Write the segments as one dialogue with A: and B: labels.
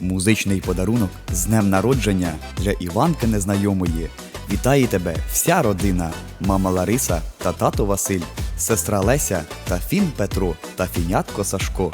A: Музичний подарунок з днем народження для Іванки незнайомої. Вітає тебе вся родина, мама Лариса та тато Василь, сестра Леся та фін Петро та фінятко Сашко.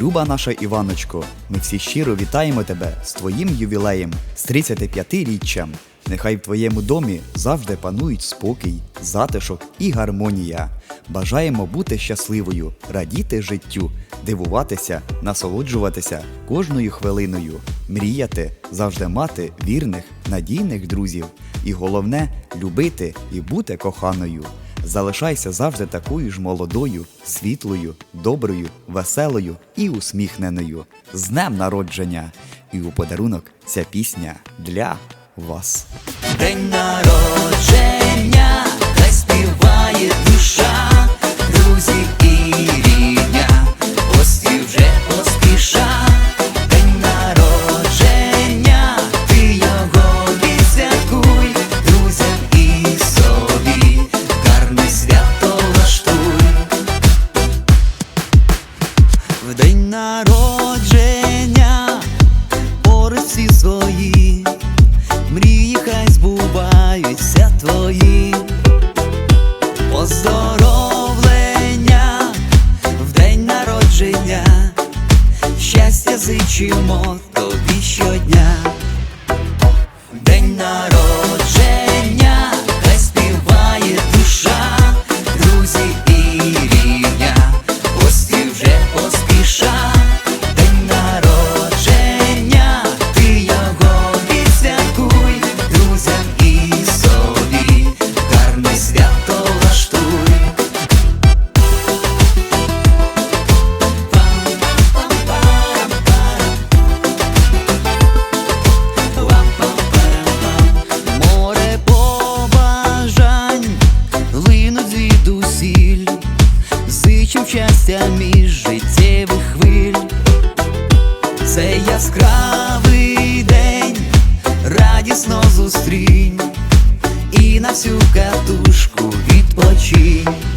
A: Люба наша Іваночко, ми всі щиро вітаємо тебе з твоїм ювілеєм, з 35-річчям. Нехай в твоєму домі завжди панують спокій, затишок і гармонія. Бажаємо бути щасливою, радіти життю, дивуватися, насолоджуватися кожною хвилиною, мріяти, завжди мати вірних, надійних друзів. І головне любити і бути коханою. Залишайся завжди такою ж молодою, світлою, доброю, веселою і усміхненою. З днем народження! І у подарунок ця пісня для вас.
B: День народження, народження, порисі свої. Мрії хай збуваються твої, поздоровлення в день народження, щастя зичимо тобі щодня. День народження, яскравий день, радісно зустрінь і на всю катушку відпочинь.